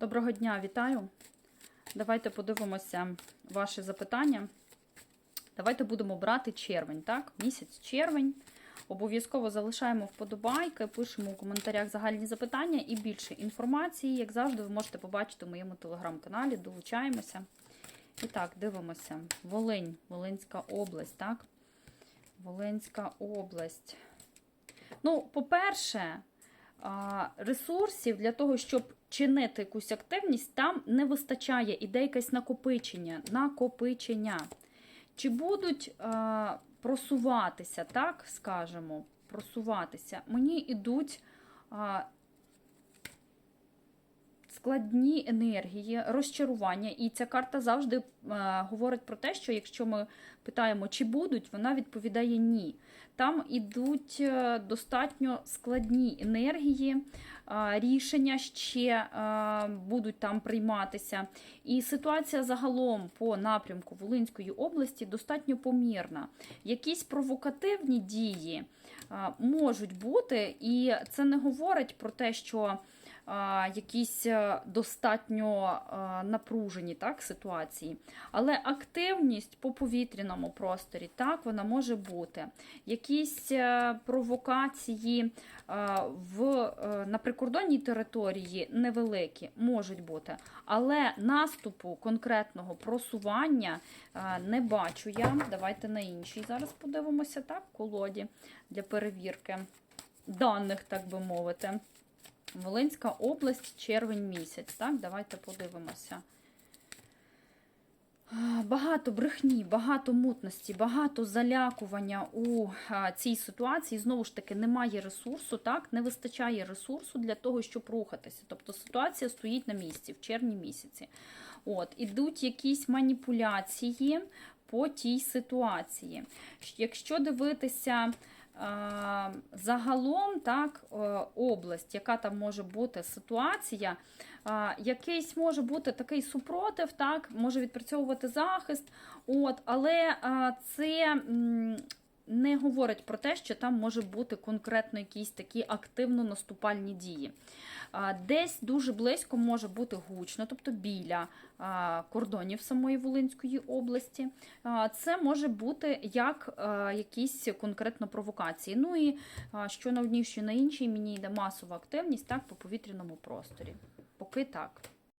Доброго дня, вітаю. Давайте подивимося ваші запитання. Давайте будемо брати червень, так? Місяць червень. Обов'язково залишаємо вподобайки, пишемо у коментарях загальні запитання і більше інформації, як завжди, ви можете побачити в моєму телеграм-каналі. Долучаємося. І так, дивимося. Волинь, Волинська область, так? Волинська область. Ну, по-перше, ресурсів для того, щоб чинити якусь активність, там не вистачає іде якесь накопичення. накопичення. Чи будуть а, просуватися, так скажемо, просуватися? Мені йдуть складні енергії, розчарування. І ця карта завжди а, говорить про те, що якщо ми питаємо, чи будуть, вона відповідає ні. Там ідуть е, достатньо складні енергії, а, рішення ще будуть там прийматися. І ситуація загалом по напрямку Волинської області достатньо помірна. Якісь провокативні дії можуть бути, і це не говорить про те, що а, якісь е, достатньо напружені так, ситуації. Але активність по повітряному просторі, так, вона може бути. Якісь е, провокації в, е, на прикордонній території невеликі можуть бути. Але наступу конкретного просування не бачу я. Давайте на іншій зараз подивимося, так, колоді для перевірки даних, так би мовити. Волинська область, червень місяць. Так, давайте подивимося. Багато брехні, багато мутності, багато залякування у цій ситуації. Знову ж таки, немає ресурсу, так, не вистачає ресурсу для того, щоб рухатися. Тобто ситуація стоїть на місці в червні місяці. От, ідуть якісь маніпуляції по тій ситуації. Якщо дивитися. Загалом, так, е, область, яка там може бути ситуація, якийсь може бути такий супротив, так, може відпрацьовувати захист, от, але це не говорить про те, що там може бути конкретно якісь такі активно наступальні дії. Десь дуже близько може бути гучно, тобто біля кордонів самої Волинської області. Це може бути як якісь конкретно провокації. Ну і що на одній, що на іншій, мені йде масова активність так, по повітряному просторі. Поки так.